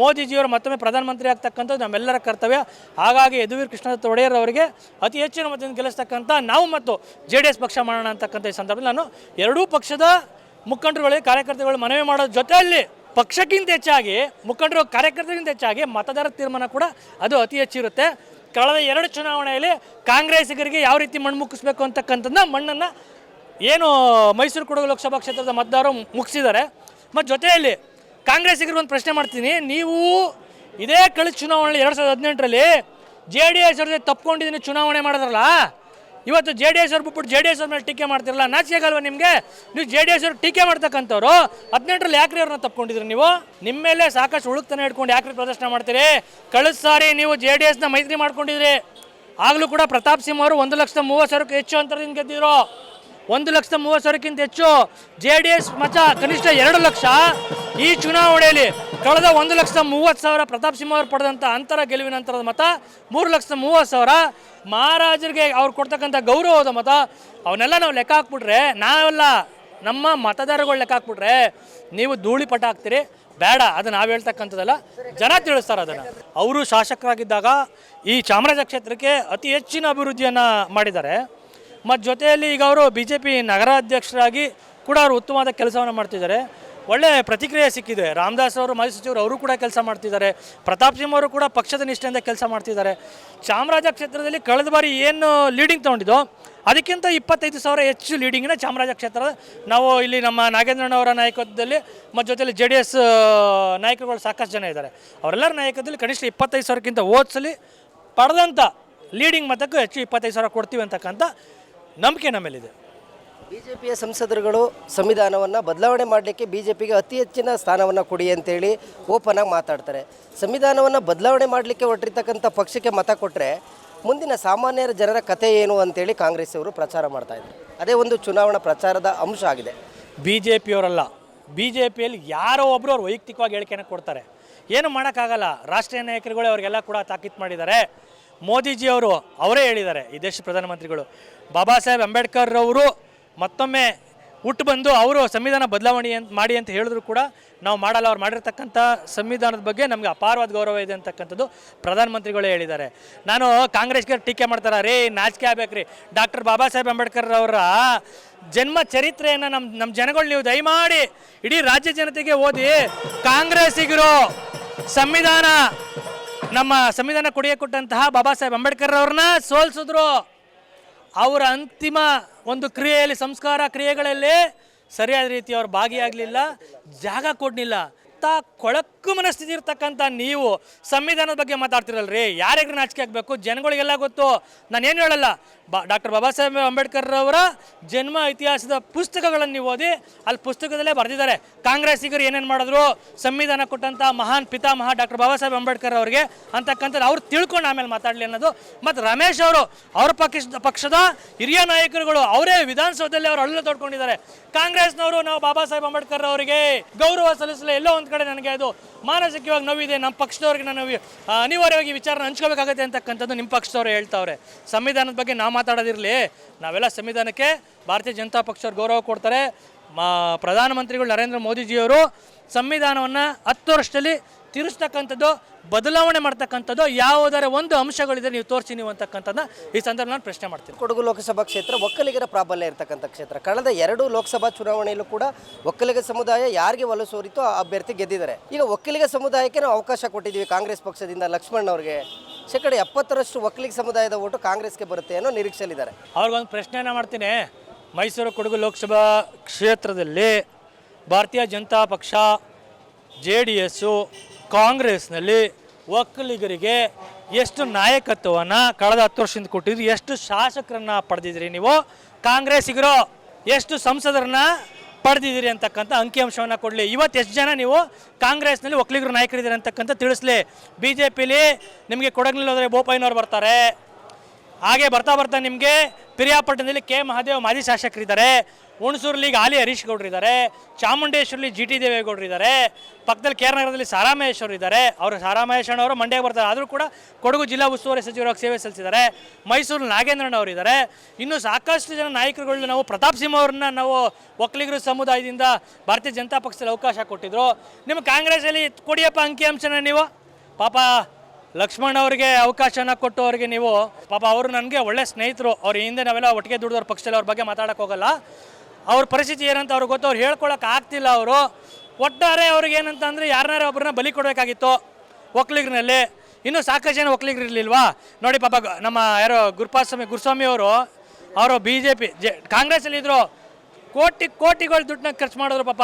ಮೋದಿಜಿಯವರು ಮತ್ತೊಮ್ಮೆ ಪ್ರಧಾನಮಂತ್ರಿ ಆಗ್ತಕ್ಕಂಥದ್ದು ನಮ್ಮೆಲ್ಲರ ಕರ್ತವ್ಯ. ಹಾಗಾಗಿ ಯದುವೀರ್ ಕೃಷ್ಣ ಒಡೆಯರ್ ಅವರಿಗೆ ಅತಿ ಹೆಚ್ಚಿನ ಮತದಿಂದ ಗೆಲ್ಲಿಸ್ತಕ್ಕಂಥ ನಾವು ಮತ್ತು ಜೆ ಡಿ ಎಸ್ ಪಕ್ಷ ಮಾಡೋಣ ಅಂತಕ್ಕಂಥ ಈ ಸಂದರ್ಭದಲ್ಲಿ ನಾನು ಎರಡೂ ಪಕ್ಷದ ಮುಖಂಡರುಗಳಿಗೆ ಕಾರ್ಯಕರ್ತರುಗಳು ಮನವಿ ಮಾಡೋದ್ರ ಜೊತೆಯಲ್ಲಿ ಪಕ್ಷಕ್ಕಿಂತ ಹೆಚ್ಚಾಗಿ, ಮುಖಂಡರು ಕಾರ್ಯಕರ್ತರಿಗಿಂತ ಹೆಚ್ಚಾಗಿ ಮತದಾರರ ತೀರ್ಮಾನ ಕೂಡ ಅದು ಅತಿ ಹೆಚ್ಚಿರುತ್ತೆ. ಕಳೆದ ಎರಡು ಚುನಾವಣೆಯಲ್ಲಿ ಕಾಂಗ್ರೆಸ್ಸಿಗರಿಗೆ ಯಾವ ರೀತಿ ಮಣ್ಣು ಮುಕ್ಕಿಸ್ಬೇಕು ಅಂತಕ್ಕಂಥದ್ದನ್ನ ಮಣ್ಣನ್ನು ಏನು ಮೈಸೂರು ಕೊಡಗು ಲೋಕಸಭಾ ಕ್ಷೇತ್ರದ ಮತದಾರರು ಮುಗಿಸಿದ್ದಾರೆ ಮತ್ತು ಜೊತೆಯಲ್ಲಿ ಕಾಂಗ್ರೆಸ್ಸಿಗರಿಗೆ ಒಂದು ಪ್ರಶ್ನೆ ಮಾಡ್ತೀನಿ. ನೀವು ಇದೇ ಕಳೆದ ಚುನಾವಣೆಯಲ್ಲಿ ಎರಡು ಸಾವಿರದ ಹದಿನೆಂಟರಲ್ಲಿ ಜೆ ಡಿ ಎಸ್ ಅವ್ರ ಜೊತೆ ತಪ್ಕೊಂಡಿದ್ದೀನಿ ಚುನಾವಣೆ ಮಾಡಿದ್ರಲ್ಲ? ಇವತ್ತು ಜೆ ಡಿ ಎಸ್ ಅವ್ರು ಬಿಟ್ಬಿಟ್ಟು ಜೆ ಡಿ ಎಸ್ ಅವ್ರ ಮೇಲೆ ಟೀಕೆ ಮಾಡ್ತಿರಲ್ಲ? ನಾಚಿಕೆ ಆಗಲ್ವಾ ನಿಮಗೆ? ನೀವು ಜೆ ಡಿ ಎಸ್ ಅವ್ರು ಟೀಕೆ ಮಾಡ್ತಕ್ಕಂಥವ್ರು, ಹದಿನೆಂಟರಲ್ಲಿ ಯಾಕ್ರಿ ಅವ್ರನ್ನ ತಪ್ಕೊಂಡಿದ್ರಿ ನೀವು? ನಿಮ್ಮ ಮೇಲೆ ಸಾಕಷ್ಟು ಉಳುಕ್ತನ ಇಟ್ಕೊಂಡು ಯಾಕ್ರಿ ಪ್ರದರ್ಶನ ಮಾಡ್ತೀರಿ? ಕಳೆದ ಸಾರಿ ನೀವು ಜೆ ಡಿ ಎಸ್ನ ಮೈತ್ರಿ ಮಾಡ್ಕೊಂಡಿದ್ರಿ. ಆಗಲೂ ಕೂಡ ಪ್ರತಾಪ್ ಸಿಂಹ ಅವರು ಒಂದು ಲಕ್ಷದ ಮೂವತ್ತು ಸಾವಿರಕ್ಕೆ ಹೆಚ್ಚು ಅಂತರದಿಂದ ಗೆದ್ದಿದ್ರು. ಒಂದು ಲಕ್ಷದ ಮೂವತ್ತು ಸಾವಿರಕ್ಕಿಂತ ಹೆಚ್ಚು ಜೆ ಡಿ ಎಸ್ ಮತ ಕನಿಷ್ಠ ಎರಡು ಲಕ್ಷ ಈ ಚುನಾವಣೆಯಲ್ಲಿ ಕಳೆದ ಒಂದು ಲಕ್ಷದ ಮೂವತ್ತು ಸಾವಿರ ಪ್ರತಾಪ್ ಸಿಂಹ ಅವರು ಪಡೆದಂಥ ಅಂತರ ಗೆಲುವಿನ ಅಂತರದ ಮತ ಮೂರು ಲಕ್ಷದ ಮೂವತ್ತು ಸಾವಿರ. ಮಹಾರಾಜರಿಗೆ ಅವ್ರು ಕೊಡ್ತಕ್ಕಂಥ ಗೌರವದ ಮತ, ಅವನ್ನೆಲ್ಲ ನಾವು ಲೆಕ್ಕ ಹಾಕ್ಬಿಟ್ರೆ, ನಾವೆಲ್ಲ ನಮ್ಮ ಮತದಾರಗಳು ಲೆಕ್ಕ ಹಾಕ್ಬಿಟ್ರೆ ನೀವು ಧೂಳಿಪಟ ಹಾಕ್ತೀರಿ ಬೇಡ ಅದು ನಾವು ಹೇಳ್ತಕ್ಕಂಥದ್ದಲ್ಲ. ಜನ ತಿಳಿಸ್ತಾರೆ ಅದನ್ನು. ಅವರು ಶಾಸಕರಾಗಿದ್ದಾಗ ಈ ಚಾಮರಾಜ ಕ್ಷೇತ್ರಕ್ಕೆ ಅತಿ ಹೆಚ್ಚಿನ ಅಭಿವೃದ್ಧಿಯನ್ನು ಮಾಡಿದ್ದಾರೆ. ಮತ್ತು ಜೊತೆಯಲ್ಲಿ ಈಗ ಅವರು ಬಿ ಜೆ ಪಿ ನಗರಾಧ್ಯಕ್ಷರಾಗಿ ಕೂಡ ಅವರು ಉತ್ತಮವಾದ ಕೆಲಸವನ್ನು ಮಾಡ್ತಿದ್ದಾರೆ. ಒಳ್ಳೆಯ ಪ್ರತಿಕ್ರಿಯೆ ಸಿಕ್ಕಿದೆ. ರಾಮದಾಸ್ ಅವರು, ಮಾಜಿ ಸಚಿವರು ಅವರು ಕೂಡ ಕೆಲಸ ಮಾಡ್ತಿದ್ದಾರೆ. ಪ್ರತಾಪ್ ಸಿಂಹ ಅವರು ಕೂಡ ಪಕ್ಷದ ನಿಷ್ಠೆಯಿಂದ ಕೆಲಸ ಮಾಡ್ತಿದ್ದಾರೆ. ಚಾಮರಾಜ ಕ್ಷೇತ್ರದಲ್ಲಿ ಕಳೆದ ಬಾರಿ ಏನು ಲೀಡಿಂಗ್ ತೊಗೊಂಡಿದ್ದೋ, ಅದಕ್ಕಿಂತ ಇಪ್ಪತ್ತೈದು ಸಾವಿರ ಹೆಚ್ಚು ಲೀಡಿಂಗ್ನ ಚಾಮರಾಜ ಕ್ಷೇತ್ರ ನಾವು ಇಲ್ಲಿ ನಮ್ಮ ನಾಗೇಂದ್ರನವರ ನಾಯಕತ್ವದಲ್ಲಿ ಮತ್ತು ಜೊತೆಯಲ್ಲಿ ಜೆ ಡಿ ಎಸ್ ನಾಯಕರುಗಳು ಸಾಕಷ್ಟು ಜನ ಇದ್ದಾರೆ. ಅವರೆಲ್ಲರ ನಾಯಕತ್ವದಲ್ಲಿ ಕನಿಷ್ಠ ಇಪ್ಪತ್ತೈದು ಸಾವಿರಕ್ಕಿಂತ ಓದಿಸಲಿ ಪಡೆದಂಥ ಲೀಡಿಂಗ್ ಮತಕ್ಕೂ ಹೆಚ್ಚು ಇಪ್ಪತ್ತೈದು ಸಾವಿರ ಕೊಡ್ತೀವಿ ಅಂತಕ್ಕಂಥ ನಂಬಿಕೆ ನಮ್ಮಲ್ಲಿದೆ ಬಿಜೆಪಿಯ ಜೆ ಪಿಯ ಸಂಸದರುಗಳು ಸಂವಿಧಾನವನ್ನು ಬದಲಾವಣೆ ಮಾಡಲಿಕ್ಕೆ ಬಿ ಜೆ ಪಿಗೆ ಅತಿ ಹೆಚ್ಚಿನ ಸ್ಥಾನವನ್ನು ಕೊಡಿ ಅಂತೇಳಿ ಓಪನ್ ಆಗಿ ಮಾತಾಡ್ತಾರೆ. ಸಂವಿಧಾನವನ್ನು ಬದಲಾವಣೆ ಮಾಡಲಿಕ್ಕೆ ಹೊರಟಿರ್ತಕ್ಕಂಥ ಪಕ್ಷಕ್ಕೆ ಮತ ಕೊಟ್ಟರೆ ಮುಂದಿನ ಸಾಮಾನ್ಯರ ಜನರ ಕತೆ ಏನು ಅಂತೇಳಿ ಕಾಂಗ್ರೆಸ್ ಅವರು ಪ್ರಚಾರ ಮಾಡ್ತಾ ಇದ್ದಾರೆ ಅದೇ ಒಂದು ಚುನಾವಣಾ ಪ್ರಚಾರದ ಅಂಶ ಆಗಿದೆ. ಬಿ ಜೆ ಪಿಯವರಲ್ಲ ಬಿ ಜೆ ಪಿಯಲ್ಲಿ ಯಾರೋ ಒಬ್ಬರು ಅವ್ರು ವೈಯಕ್ತಿಕವಾಗಿ ಹೇಳಿಕೆನ ಕೊಡ್ತಾರೆ. ಏನು ಮಾಡೋಕ್ಕಾಗಲ್ಲ ರಾಷ್ಟ್ರೀಯ ನಾಯಕರುಗಳೇ ಅವರಿಗೆಲ್ಲ ಕೂಡ ತಾಕೀತು ಮಾಡಿದ್ದಾರೆ. ಮೋದಿಜಿ ಅವರು ಅವರೇ ಹೇಳಿದ್ದಾರೆ ಈ ದೇಶದ ಪ್ರಧಾನಮಂತ್ರಿಗಳು. ಬಾಬಾ ಸಾಹೇಬ್ ಅಂಬೇಡ್ಕರ್ ಅವರು ಮತ್ತೊಮ್ಮೆ ಹುಟ್ಟು ಬಂದು ಅವರು ಸಂವಿಧಾನ ಬದಲಾವಣೆ ಅಂತ ಮಾಡಿ ಅಂತ ಹೇಳಿದ್ರು ಕೂಡ ನಾವು ಮಾಡಲ್ಲ, ಅವ್ರು ಮಾಡಿರ್ತಕ್ಕಂಥ ಸಂವಿಧಾನದ ಬಗ್ಗೆ ನಮಗೆ ಅಪಾರವಾದ ಗೌರವ ಇದೆ ಅಂತಕ್ಕಂಥದ್ದು ಪ್ರಧಾನಮಂತ್ರಿಗಳೇ ಹೇಳಿದ್ದಾರೆ. ನಾನು ಕಾಂಗ್ರೆಸ್ಗೆ ಟೀಕೆ ಮಾಡ್ತಾರೆ, ರೀ, ನಾಚಿಕೆ ಆಗ್ಬೇಕ್ರಿ. ಡಾಕ್ಟರ್ ಬಾಬಾ ಸಾಹೇಬ್ ಅಂಬೇಡ್ಕರ್ ಅವರ ಜನ್ಮ ಚರಿತ್ರೆಯನ್ನು ನಮ್ಮ ನಮ್ಮ ಜನಗಳು ನೀವು ದಯಮಾಡಿ ಇಡೀ ರಾಜ್ಯ ಜನತೆಗೆ ಓದಿ, ಕಾಂಗ್ರೆಸ್ಸಿಗರು ಸಂವಿಧಾನ, ನಮ್ಮ ಸಂವಿಧಾನ ಕೊಡುಗೆ ಕೊಟ್ಟಂತಹ ಬಾಬಾ ಸಾಹೇಬ್ ಅಂಬೇಡ್ಕರ್ ಅವ್ರನ್ನ ಸೋಲ್ಸಿದ್ರು. ಅವರ ಅಂತಿಮ ಒಂದು ಕ್ರಿಯೆಯಲ್ಲಿ, ಸಂಸ್ಕಾರ ಕ್ರಿಯೆಗಳಲ್ಲಿ ಸರಿಯಾದ ರೀತಿ ಅವ್ರು ಭಾಗಿಯಾಗಲಿಲ್ಲ, ಜಾಗ ಕೊಡಲಿಲ್ಲ. ತಾ ಕೊಳಕು ಮನಸ್ಥಿತಿ ಇರ್ತಕ್ಕಂಥ ನೀವು ಸಂವಿಧಾನದ ಬಗ್ಗೆ ಮಾತಾಡ್ತಿರಲ್ರಿ? ಯಾರಿಗೂ ನಾಚಿಕೆ ಆಗಬೇಕು? ಜನಗಳಿಗೆಲ್ಲ ಗೊತ್ತು. ನಾನೇನು ಹೇಳಲ್ಲ. ಬಾ ಡಾಕ್ಟರ್ ಬಾಬಾ ಸಾಹೇಬ್ ಅಂಬೇಡ್ಕರ್ ಅವರ ಜನ್ಮ ಇತಿಹಾಸದ ಪುಸ್ತಕಗಳನ್ನು ನೀವು ಓದಿ ಅಲ್ಲಿ ಪುಸ್ತಕದಲ್ಲೇ ಬರೆದಿದ್ದಾರೆ. ಕಾಂಗ್ರೆಸ್ಸಿಗರು ಏನೇನು ಮಾಡಿದ್ರು? ಸಂವಿಧಾನ ಕೊಟ್ಟಂಥ ಮಹಾನ್ ಪಿತಾಮಹ ಡಾಕ್ಟರ್ ಬಾಬಾ ಸಾಹೇಬ್ ಅಂಬೇಡ್ಕರ್ ಅವರಿಗೆ ಅಂತಕ್ಕಂಥದ್ದು ಅವ್ರು ತಿಳ್ಕೊಂಡು ಆಮೇಲೆ ಮಾತಾಡಲಿ ಅನ್ನೋದು. ಮತ್ತು ರಮೇಶ್ ಅವರು, ಅವ್ರ ಪಕ್ಷದ ಪಕ್ಷದ ಹಿರಿಯ ನಾಯಕರುಗಳು ಅವರೇ ವಿಧಾನಸೌಧದಲ್ಲಿ ಅವರು ಅಳ್ಳು ತೊಡ್ಕೊಂಡಿದ್ದಾರೆ. ಕಾಂಗ್ರೆಸ್ನವರು ನಾವು ಬಾಬಾ ಸಾಹೇಬ್ ಅಂಬೇಡ್ಕರ್ ಅವರಿಗೆ ಗೌರವ ಸಲ್ಲಿಸಲು ಎಲ್ಲೋ ಒಂದು ಕಡೆ ನನಗೆ ಅದು ಮಾನಸಿಕವಾಗಿ ನೋವಿದೆ. ನಮ್ಮ ಪಕ್ಷದವ್ರಿಗೆ ನಾನು ಅನಿವಾರ್ಯವಾಗಿ ವಿಚಾರನ ಹಂಚ್ಕೋಬೇಕಾಗತ್ತೆ ಅಂತಕ್ಕಂಥದ್ದು ನಿಮ್ಮ ಪಕ್ಷದವರು ಹೇಳ್ತಾವ್ರೆ. ಸಂವಿಧಾನದ ಬಗ್ಗೆ ನಾವು ಮಾತಾಡೋದಿರಲಿ. ನಾವೆಲ್ಲ ಸಂವಿಧಾನಕ್ಕೆ ಭಾರತೀಯ ಜನತಾ ಪಕ್ಷವ್ರು ಗೌರವ ಕೊಡ್ತಾರೆ. ಮಾ, ಪ್ರಧಾನಮಂತ್ರಿಗಳು ನರೇಂದ್ರ ಮೋದಿಜಿಯವರು ಸಂವಿಧಾನವನ್ನು ಹತ್ತು ವರ್ಷದಲ್ಲಿ ತಿರುಸ್ತಕ್ಕಂಥದ್ದು ಬದಲಾವಣೆ ಮಾಡ್ತಕ್ಕಂಥದ್ದು ಯಾವುದರ ಒಂದು ಅಂಶಗಳಿದ್ರೆ ನೀವು ತೋರಿಸಿ ನೀವು ಅಂತಕ್ಕಂಥದ್ದು ಈ ಸಂದರ್ಭ ನಾನು ಪ್ರಶ್ನೆ ಮಾಡ್ತೀನಿ. ಕೊಡಗು ಲೋಕಸಭಾ ಕ್ಷೇತ್ರ ಒಕ್ಕಲಿಗರ ಪ್ರಾಬಲ್ಯ ಇರತಕ್ಕಂಥ ಕ್ಷೇತ್ರ. ಕಳೆದ ಎರಡು ಲೋಕಸಭಾ ಚುನಾವಣೆಯಲ್ಲೂ ಕೂಡ ಒಕ್ಕಲಿಗ ಸಮುದಾಯ ಯಾರಿಗೆ ಒಲವು ಸೋರಿತೋ ಆ ಅಭ್ಯರ್ಥಿ ಗೆದ್ದಿದ್ದಾರೆ. ಈಗ ಒಕ್ಕಲಿಗ ಸಮುದಾಯಕ್ಕೆ ನಾವು ಅವಕಾಶ ಕೊಟ್ಟಿದ್ದೀವಿ ಕಾಂಗ್ರೆಸ್ ಪಕ್ಷದಿಂದ ಲಕ್ಷ್ಮಣ್ ಅವರಿಗೆ. ಶೇಕಡ ಎಪ್ಪತ್ತರಷ್ಟು ಒಕ್ಕಲಿಗ ಸಮುದಾಯದ ಓಟು ಕಾಂಗ್ರೆಸ್ಗೆ ಬರುತ್ತೆ ಅನ್ನೋ ನಿರೀಕ್ಷೆಯಲ್ಲಿದ್ದಾರೆ. ಅವ್ರಿಗೊಂದು ಪ್ರಶ್ನೆನ ಮಾಡ್ತೀನಿ. ಮೈಸೂರು ಕೊಡಗು ಲೋಕಸಭಾ ಕ್ಷೇತ್ರದಲ್ಲಿ ಭಾರತೀಯ ಜನತಾ ಪಕ್ಷ ಜೆ ಡಿ ಎಸ್ಸು ಕಾಂಗ್ರೆಸ್ನಲ್ಲಿ ಒಕ್ಕಲಿಗರಿಗೆ ಎಷ್ಟು ನಾಯಕತ್ವವನ್ನು ಕಳೆದ ಹತ್ತು ವರ್ಷದಿಂದ ಕೊಟ್ಟಿದ್ರಿ ಎಷ್ಟು ಶಾಸಕರನ್ನ ಪಡೆದಿದ್ದೀರಿ ನೀವು? ಕಾಂಗ್ರೆಸ್ಸಿಗರು ಎಷ್ಟು ಸಂಸದರನ್ನ ಪಡೆದಿದ್ದೀರಿ ಅಂತಕ್ಕಂಥ ಅಂಕಿಅಂಶವನ್ನು ಕೊಡಲಿ. ಇವತ್ತು ಎಷ್ಟು ಜನ ನೀವು ಕಾಂಗ್ರೆಸ್ನಲ್ಲಿ ಒಕ್ಕಲಿಗರು ನಾಯಕರಿದ್ದೀರಿ ಅಂತಕ್ಕಂಥ ತಿಳಿಸ್ಲಿ. ಬಿ ಜೆ ಪಿಲಿ ನಿಮಗೆ ಕೊಡಗಿನಲ್ಲಿ ಹೋದರೆ ಬೋಪಯ್ಯನವ್ರು ಬರ್ತಾರೆ. ಹಾಗೆ ಬರ್ತಾ ಬರ್ತಾ ನಿಮಗೆ ಪಿರಿಯಾಪಟ್ಟಣದಲ್ಲಿ ಕೆ. ಮಹಾದೇವ್ ಮಾಜಿ ಶಾಸಕರಿದ್ದಾರೆ. ಹುಣಸೂರಲ್ಲಿ ಗಾಲಿ ಹರೀಶ್ ಗೌಡ್ರು ಇದ್ದಾರೆ. ಚಾಮುಂಡೇಶ್ವರಲ್ಲಿ ಜಿ ಟಿ ದೇವೇಗೌಡರು ಇದ್ದಾರೆ. ಪಕ್ಕದಲ್ಲಿ ಕೇರನಗರದಲ್ಲಿ ಸಾರಾಮಹೇಶ್ವರ ಇದ್ದಾರೆ. ಅವರು ಸಾರಾಮಹೇಶ್ವರ ಅವರು ಮಂಡ್ಯಕ್ಕೆ ಬರ್ತಾರೆ. ಆದರೂ ಕೂಡ ಕೊಡಗು ಜಿಲ್ಲಾ ಉಸ್ತುವಾರಿ ಸಚಿವರಾಗಿ ಸೇವೆ ಸಲ್ಲಿಸಿದ್ದಾರೆ. ಮೈಸೂರು ನಾಗೇಂದ್ರಣ್ಣ ಅವರು ಇದ್ದಾರೆ. ಇನ್ನು ಸಾಕಷ್ಟು ಜನ ನಾಯಕರುಗಳು ನಾವು ಪ್ರತಾಪ್ ಸಿಂಹ ಅವ್ರನ್ನ ನಾವು ಒಕ್ಕಲಿಗರ ಸಮುದಾಯದಿಂದ ಭಾರತೀಯ ಜನತಾ ಪಕ್ಷದಲ್ಲಿ ಅವಕಾಶ ಕೊಟ್ಟಿದ್ರು. ನಿಮ್ಮ ಕಾಂಗ್ರೆಸಲ್ಲಿ ಕೊಡಿಯಪ್ಪ ಅಂಕಿಅಂಶನ ನೀವು? ಪಾಪ ಲಕ್ಷ್ಮಣ್ ಅವರಿಗೆ ಅವಕಾಶನ ಕೊಟ್ಟು ಅವರಿಗೆ ನೀವು, ಪಾಪ ಅವರು ನನಗೆ ಒಳ್ಳೆ ಸ್ನೇಹಿತರು. ಅವ್ರ ಹಿಂದೆ ನಾವೆಲ್ಲ ಒಟ್ಟಿಗೆ ದುಡಿದವ್ರ ಪಕ್ಷದಲ್ಲಿ ಅವ್ರ ಬಗ್ಗೆ ಮಾತಾಡಕ್ಕೆ ಹೋಗಲ್ಲ. ಅವ್ರ ಪರಿಸ್ಥಿತಿ ಏನಂತ ಅವ್ರಿಗೆ ಗೊತ್ತು, ಅವ್ರು ಹೇಳ್ಕೊಳಕ್ಕೆ ಆಗ್ತಿಲ್ಲ ಅವರು. ಒಟ್ಟಾರೆ ಅವ್ರಿಗೆ ಏನಂತಂದ್ರೆ ಯಾರನ್ನಾರ ಒಬ್ಬರನ್ನ ಬಲಿ ಕೊಡಬೇಕಾಗಿತ್ತು ಒಕ್ಕಲಿಗರಲ್ಲಿ ಇನ್ನೂ ಸಾಕಷ್ಟು ಜನ ಒಕ್ಕಲಿಗರು ಇರಲಿಲ್ವಾ ನೋಡಿ ಪಾಪ ನಮ್ಮ ಯಾರೋ ಗುರುಪಾಸ್ವಾಮಿ ಗುರುಸ್ವಾಮಿ ಅವರು ಅವರು ಬಿ ಜೆ ಪಿ ಜೆ ಕಾಂಗ್ರೆಸ್ಸಲ್ಲಿ ಇದ್ರು ಕೋಟಿ, ಕೋಟಿಗಳು ದುಡ್ಡನ್ನ ಖರ್ಚು ಮಾಡಿದ್ರು ಪಾಪ.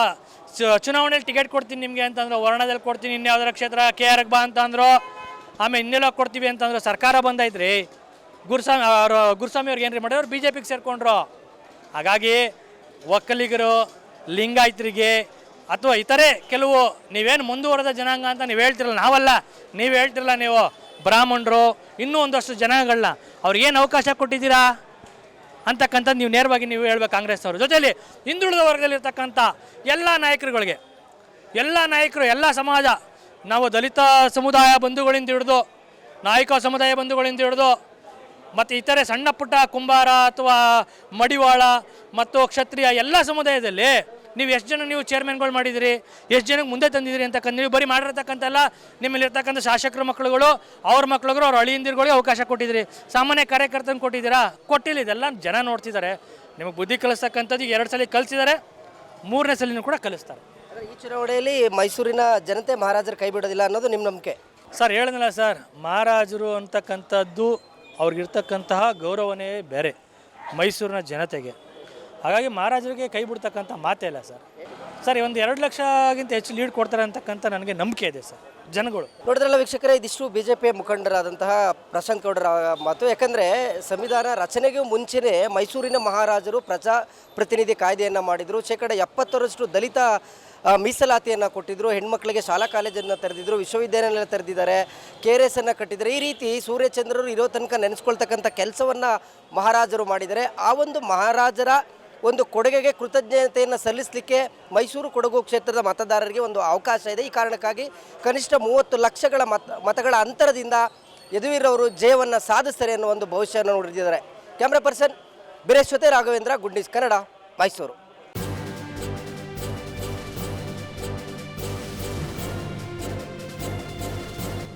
ಚುನಾವಣೆಯಲ್ಲಿ ಟಿಕೆಟ್ ಕೊಡ್ತೀನಿ ನಿಮಗೆ ಅಂತಂದ್ರೆ, ವರ್ಣದಲ್ಲಿ ಕೊಡ್ತೀನಿ ಇನ್ಯಾವುದರ ಕ್ಷೇತ್ರ, ಕೆ ಆರ್ಗೆ ಬಾ ಅಂತಂದ್ರು. ಆಮೇಲೆ ಇನ್ನೆಲ್ಲ ಕೊಡ್ತೀವಿ ಅಂತಂದ್ರೆ ಸರ್ಕಾರ ಬಂದೈತ್ರಿ. ಗುರುಸ್ವಾಮಿ ಅವರು, ಗುರುಸ್ವಾಮಿ ಅವ್ರಿಗೆ ಏನ್ರಿ ಮಾಡಿದ್ರು ಬಿ ಜೆ ಪಿಗೆ ಸೇರ್ಕೊಂಡ್ರು. ಹಾಗಾಗಿ ಒಕ್ಕಲಿಗರು, ಲಿಂಗಾಯತರಿಗೆ ಅಥವಾ ಇತರೆ ಕೆಲವು ನೀವೇನು ಮುಂದುವರೆದ ಜನಾಂಗ ಅಂತ ನೀವು ಹೇಳ್ತಿರಲ್ಲ, ನಾವಲ್ಲ, ನೀವು ಹೇಳ್ತಿರಲ್ಲ ನೀವು ಬ್ರಾಹ್ಮಣರು, ಇನ್ನೂ ಒಂದಷ್ಟು ಜನಾಂಗಗಳನ್ನ ಅವ್ರಿಗೇನು ಅವಕಾಶ ಕೊಟ್ಟಿದ್ದೀರಾ? ಅಂತಕ್ಕಂಥದ್ದು ನೀವು ನೇರವಾಗಿ ನೀವು ಹೇಳ್ಬೇಕು ಕಾಂಗ್ರೆಸ್ ಅವರು. ಜೊತೆಯಲ್ಲಿ ಹಿಂದುಳಿದ ವರ್ಗದಲ್ಲಿರ್ತಕ್ಕಂಥ ಎಲ್ಲ ನಾಯಕರುಗಳಿಗೆ, ಎಲ್ಲ ನಾಯಕರು, ಎಲ್ಲ ಸಮಾಜ ನಾವು ದಲಿತ ಸಮುದಾಯ ಬಂಧುಗಳಿಂದ ಹಿಡಿದು, ನಾಯಕ ಸಮುದಾಯ ಬಂಧುಗಳಿಂದ ಹಿಡಿದು, ಮತ್ತು ಇತರೆ ಸಣ್ಣ ಪುಟ್ಟ ಕುಂಬಾರ ಅಥವಾ ಮಡಿವಾಳ ಮತ್ತು ಕ್ಷತ್ರಿಯ ಎಲ್ಲ ಸಮುದಾಯದಲ್ಲಿ ನೀವು ಎಷ್ಟು ಜನ ನೀವು ಚೇರ್ಮನ್ಗಳು ಮಾಡಿದಿರಿ, ಎಷ್ಟು ಜನಕ್ಕೆ ಮುಂದೆ ತಂದಿದ್ದೀರಿ ಅಂತಕ್ಕಂಥ ನೀವು ಬರೀ ಮಾಡಿರ್ತಕ್ಕಂಥಲ್ಲ ನಿಮ್ಮಲ್ಲಿರ್ತಕ್ಕಂಥ ಶಾಸಕರ ಮಕ್ಕಳುಗಳು, ಅವ್ರ ಮಕ್ಕಳುಗಳು ಅವ್ರ ಅಳಿಯಂದಿರುಗಳಿಗೆ ಅವಕಾಶ ಕೊಟ್ಟಿದ್ದೀರಿ ಸಾಮಾನ್ಯ ಕಾರ್ಯಕರ್ತನ ಕೊಟ್ಟಿದ್ದೀರಾ? ಕೊಟ್ಟಿಲ್ಲ, ಇದೆಲ್ಲ ಜನ ನೋಡ್ತಿದ್ದಾರೆ. ನಿಮಗೆ ಬುದ್ಧಿ ಕಲಿಸ್ತಕ್ಕಂಥದ್ದು ಎರಡು ಸಲ ಕಲಿಸಿದ್ದಾರೆ ಮೂರನೇ ಸಲಿನೂ ಕೂಡ ಕಲಿಸ್ತಾರೆ. ಈ ಚುನಾವಣೆಯಲ್ಲಿ ಮೈಸೂರಿನ ಜನತೆ ಮಹಾರಾಜರು ಕೈ ಬಿಡೋದಿಲ್ಲ ಅನ್ನೋದು ನಿಮ್ಮ ನಂಬಿಕೆ? ಸರ್ ಹೇಳಿದ್ನಲ್ಲ ಸರ್. ಮಹಾರಾಜರು ಅಂತಕ್ಕಂಥದ್ದು ಅವ್ರಿಗಿರ್ತಕ್ಕಂತಹ ಗೌರವನೇ ಬೇರೆ ಮೈಸೂರಿನ ಜನತೆಗೆ. ಹಾಗಾಗಿ ಮಹಾರಾಜರಿಗೆ ಕೈ ಬಿಡ್ತಕ್ಕಂಥ ಮಾತೇ ಇಲ್ಲ ಸರ್. ಸರ್ ಒಂದು ಎರಡು ಲಕ್ಷಗಿಂತ ಹೆಚ್ಚು ಲೀಡ್ ಕೊಡ್ತಾರೆ ಅಂತಕ್ಕಂಥ ನನಗೆ ನಂಬಿಕೆ ಇದೆ ಸರ್ ಜನಗಳು. ನೋಡಿದ್ರಲ್ಲ ವೀಕ್ಷಕರೇ ಇದಿಷ್ಟು ಬಿ ಜೆ ಪಿಯ ಮುಖಂಡರಾದಂತಹ ಪ್ರಶಾಂತ್ ಗೌಡರ ಮಾತು. ಯಾಕಂದರೆ ಸಂವಿಧಾನ ರಚನೆಗೂ ಮುಂಚೆನೇ ಮೈಸೂರಿನ ಮಹಾರಾಜರು ಪ್ರಜಾ ಪ್ರತಿನಿಧಿ ಕಾಯ್ದೆಯನ್ನು ಮಾಡಿದರು. ಶೇಕಡ ಎಪ್ಪತ್ತರಷ್ಟು ದಲಿತ ಮೀಸಲಾತಿಯನ್ನು ಕೊಟ್ಟಿದ್ದರು ಹೆಣ್ಮಕ್ಳಿಗೆ ಶಾಲಾ ಕಾಲೇಜನ್ನು ತೆರೆದಿದ್ರು ವಿಶ್ವವಿದ್ಯಾಲಯ ತೆರೆದಿದ್ದಾರೆ ಕೆ ಆರ್ ಎಸ್ ಅನ್ನು ಕಟ್ಟಿದ್ದಾರೆ. ಈ ರೀತಿ ಸೂರ್ಯಚಂದ್ರರು ಇರೋ ತನಕ ನೆನೆಸ್ಕೊಳ್ತಕ್ಕಂಥ ಕೆಲಸವನ್ನು ಮಹಾರಾಜರು ಮಾಡಿದ್ದಾರೆ. ಆ ಒಂದು ಮಹಾರಾಜರ ಒಂದು ಕೊಡುಗೆಗೆ ಕೃತಜ್ಞತೆಯನ್ನು ಸಲ್ಲಿಸಲಿಕ್ಕೆ ಮೈಸೂರು ಕೊಡಗು ಕ್ಷೇತ್ರದ ಮತದಾರರಿಗೆ ಒಂದು ಅವಕಾಶ ಇದೆ. ಈ ಕಾರಣಕ್ಕಾಗಿ ಕನಿಷ್ಠ ಮೂವತ್ತು ಲಕ್ಷಗಳ ಮತ, ಮತಗಳ ಅಂತರದಿಂದ ಯದುವೀರವರು ಜಯವನ್ನು ಸಾಧಿಸ್ತಾರೆ ಅನ್ನೋ ಒಂದು ಭವಿಷ್ಯವನ್ನು ನೋಡಿದ್ದಾರೆ. ಕ್ಯಾಮ್ರಾ ಪರ್ಸನ್ ಬಿರೇಶ್ ರಾಘವೇಂದ್ರ ಗುಂಡೀಸ್ ಕನ್ನಡ, ಮೈಸೂರು.